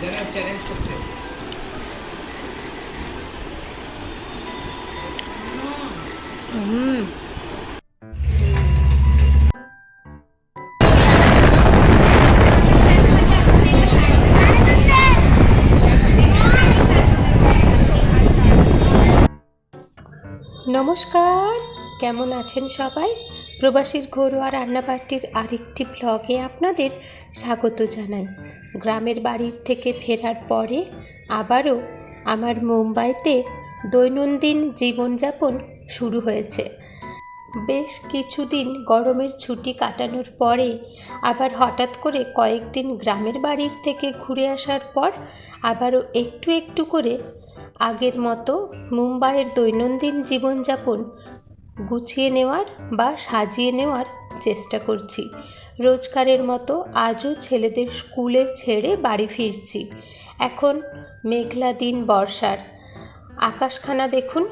নমস্কার কেমন আছেন সবাই? প্রবাসীর ঘরোয়া রান্নাবাটির আরেকটি ব্লগে আপনাদের স্বাগত জানাই। গ্রামের বাড়ির থেকে ফেরার পরে আবারও আমার মুম্বাইতে দৈনন্দিন জীবনযাপন শুরু হয়েছে। বেশ কিছুদিন গরমের ছুটি কাটানোর পরে আবার হঠাৎ করে কয়েকদিন গ্রামের বাড়ির থেকে ঘুরে আসার পর আবারও একটু একটু করে আগের মতো মুম্বাইয়ের দৈনন্দিন জীবনযাপন গুছিয়ে নেওয়ার বা সাজিয়ে নেওয়ার চেষ্টা করছি। রোজগারের মতো আজও ছেলেদের স্কুলে ছেড়ে বাড়ি ফিরছি। এখন মেঘলা দিন বর্ষার। আকাশখানা দেখুন।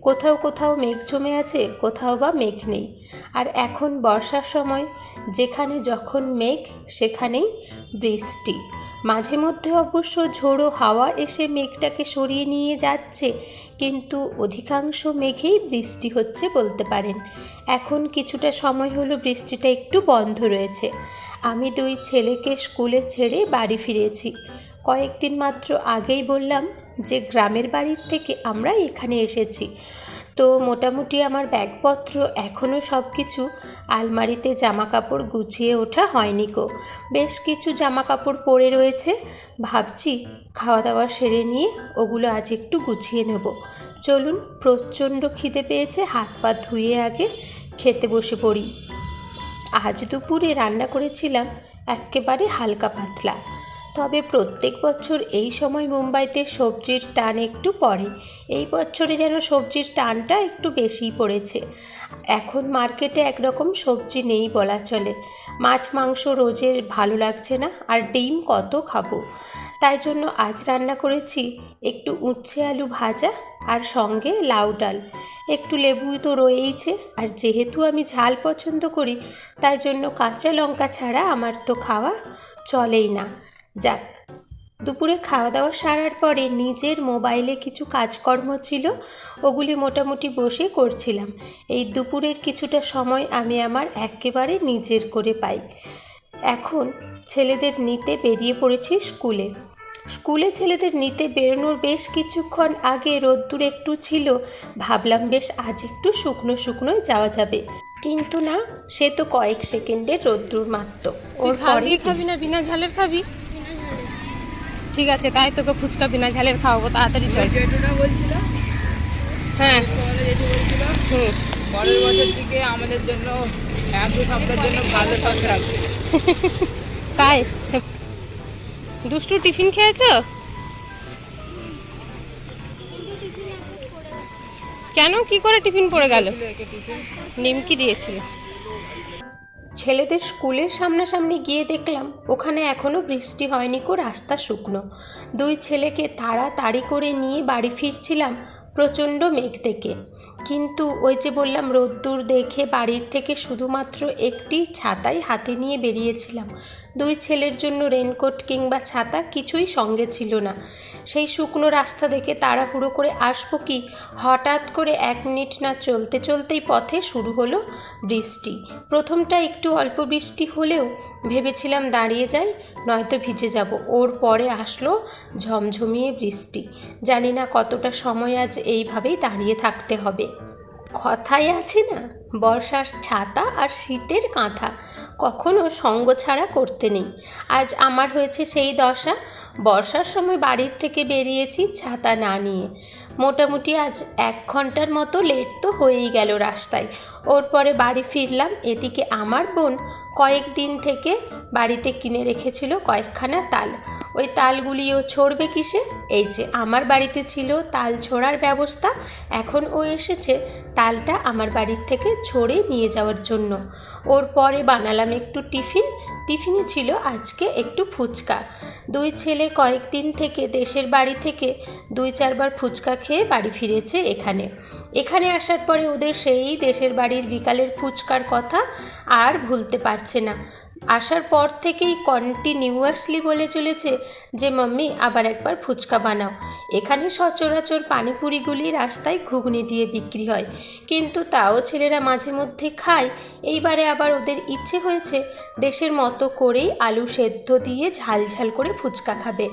কোথাও কোথাও মেঘ জমে আছে, কোথাও বা মেঘ নেই। আর এখন বর্ষার সময় যেখানে যখন মেঘ, সেখানেই বৃষ্টি। মাঝে মধ্যে অবশ্য ঝোড়ো হাওয়া এসে মেঘটাকে সরিয়ে নিয়ে যাচ্ছে, কিন্তু অধিকাংশ মেঘেই বৃষ্টি হচ্ছে বলতে পারেন। এখন কিছুটা সময় হলো বৃষ্টিটা একটু বন্ধ রয়েছে। আমি দুই ছেলেকে স্কুলে ছেড়ে বাড়ি ফিরেছি। কয়েকদিন মাত্র আগেই বললাম যে, গ্রামের বাড়ির থেকে আমরা এখানে এসেছি। তো মোটামুটি আমার ব্যাগপত্র এখনও সব কিছু আলমারিতে জামা কাপড় গুছিয়ে ওঠা হয়নি গো। বেশ কিছু জামা কাপড় পরে রয়েছে। ভাবছি খাওয়া দাওয়া সেরে নিয়ে ওগুলো আজ একটু গুছিয়ে নেব। চলুন, প্রচণ্ড খিদে পেয়েছে, হাত পা ধুয়ে আগে খেতে বসে পড়ি। আজ দুপুরে রান্না করেছিলাম একেবারে হালকা পাতলা। তবে প্রত্যেক বছর এই সময় মুম্বাইতে সবজির টান একটু পড়ে। এই বছরে যেন সবজির টানটা একটু বেশিই পড়েছে। এখন মার্কেটে একরকম সবজি নেই বলা চলে। মাছ, মাংস রোজের ভালো লাগছে না আর ডিম কত খাব। তাই জন্য আজ রান্না করেছি একটু উচ্ছে আলু ভাজা আর সঙ্গে লাউ ডাল। একটু লেবু তো রয়েইছে আর যেহেতু আমি ঝাল পছন্দ করি, তাই জন্য কাঁচা লঙ্কা ছাড়া আমার তো খাওয়া চলেই না। যাক দুপুরে খাওয়া দাওয়া সারার পরে নিজের মোবাইলে কিছু কাজকর্ম ছিল ওগুলি মোটামুটি বসে করছিলাম। এই দুপুরের কিছুটা সময় আমি আমার একেবারে নিজের করে পাই। এখন ছেলেদের নিতে বেরিয়ে পড়েছি স্কুলে। স্কুলে ছেলেদের নিতে বেরোনোর বেশ কিছুক্ষণ আগে রোদ্দুর একটু ছিল ভাবলাম বেশ আজ একটু শুকনো শুকনোয় যাওয়া যাবে। কিন্তু না সে তো কয়েক সেকেন্ডের রোদ্দুর মাত্র। ওর খাবি না বিনা ঝালের খাবি? ঠিক আছে তাই তোকে ফুচকা বিনা ঝালের খাওয়াবো তাড়াতাড়ি চল। হ্যাঁ। তোমাদের হুম। পরের বছর থেকে আমাদের জন্য এক দু সপ্তাহের জন্য ভালো রাখবে। তাই? দুষ্টু টিফিন খেয়েছো? কেন? কি করে টিফিন পড়ে গেল? নিমকি দিয়েছিল। ছেলেদের স্কুলের সামনাসামনি গিয়ে দেখলাম, ওখানে এখনও বৃষ্টি হয়নি কো, রাস্তা শুকনো। দুই ছেলেকে তাড়াতাড়ি করে নিয়ে বাড়ি ফিরছিলাম প্রচণ্ড মেঘ থেকে কিন্তু ওই যে বললাম, রোদ্দুর দেখে বাড়ির থেকে শুধুমাত্র একটি ছাতাই হাতে নিয়ে বেরিয়েছিলাম। দুই ছেলের জন্য রেনকোট কিংবা ছাতা কিছুই সঙ্গে ছিল না। সেই শুকনো রাস্তা দেখে তাড়াহুড়ো করে আসব কি? হঠাৎ করে এক মিনিট না চলতে চলতেই পথে শুরু হলো বৃষ্টি। প্রথমটা একটু অল্প বৃষ্টি হলেও ভেবেছিলাম দাঁড়িয়ে যাই, নয়তো ভিজে যাব। ওর পরে আসলো ঝমঝমিয়ে বৃষ্টি। জানি না কতটা সময় আজ এইভাবেই দাঁড়িয়ে থাকতে হবে। কথায় আছে না, বর্ষার ছাতা আর শীতের কাঁথা, কখনো সঙ্গ ছাড়া করতে নেই। আজ আমার হয়েছে সেই দশা, বর্ষার সময় বাড়ির থেকে বেরিয়েছি ছাতা না নিয়ে। মোটামুটি আজ এক ঘণ্টার মতো লেট তো হয়েই গেল রাস্তায়। ওর পরে বাড়ি ফিরলাম, এদিকে আমার বোন কয়েকদিন থেকে বাড়িতে কিনে রেখেছিল কয়েকখানা তাল। ওই তালগুলিও ছড়বে কিসে? এই যে আমার বাড়িতে ছিল তাল ছোড়ার ব্যবস্থা, এখন ও এসেছে তালটা আমার বাড়ির থেকে ছড়ে নিয়ে যাওয়ার জন্য। ওর পরে বানালাম একটু টিফিন, টিফিনে ছিল আজকে একটু ফুচকা। দুই ছেলে কয়েকদিন থেকে দেশের বাড়ি থেকে দুই চারবার ফুচকা খেয়ে বাড়ি ফিরেছে এখানে। এখানে আসার পরে ওদের সেই দেশের বাড়ির বিকালের ফুচকার কথা আর ভুলতে পারছে না। আসার পর থেকেই কন্টিনিউয়াসলি বলে চলেছে যে, মাম্মি, আবার একবার ফুচকা বানাও। এখানে সচরাচর পানিপুরিগুলি রাস্তায় ঘুগনি দিয়ে বিক্রি হয়। কিন্তু তাও ছেলেরা মাঝে মধ্যে খায়। এইবারে আবার ওদের ইচ্ছে হয়েছে দেশের মতো করেই আলু সেদ্ধ দিয়ে ঝাল ঝাল করে ফুচকা খাবে।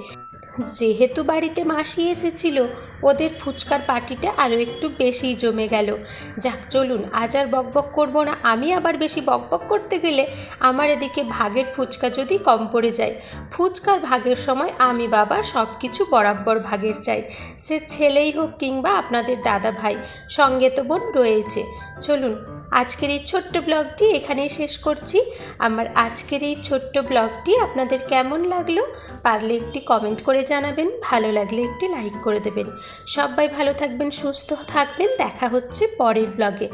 যেহেতু বাড়িতে মাসি এসেছিল, ওদের ফুচকার পার্টিটা আরও একটু বেশিই জমে গেল। যাক, চলুন, আজ আর বকবক করব না। আমি আবার বেশি বকবক করতে গেলে আমার এদিকে ভাগের ফুচকা যদি কম পড়ে যায়, ফুচকার ভাগের সময় আমি বাবা সব কিছু বরাবর ভাগের চাই। সে ছেলেই হোক কিংবা আপনাদের দাদা ভাই সঙ্গে তো বোন রয়েছে। চলুন আজকের এই ছোট্ট ব্লগটি এখানেই শেষ করছি। আমার আজকের এই ছোট্ট ব্লগটি আপনাদের কেমন লাগল পারলে একটি কমেন্ট করে জানাবেন, ভালো লাগলে একটি লাইক করে দেবেন। সবাই ভালো থাকবেন, সুস্থ থাকবেন। দেখা হচ্ছে পরের ব্লগে।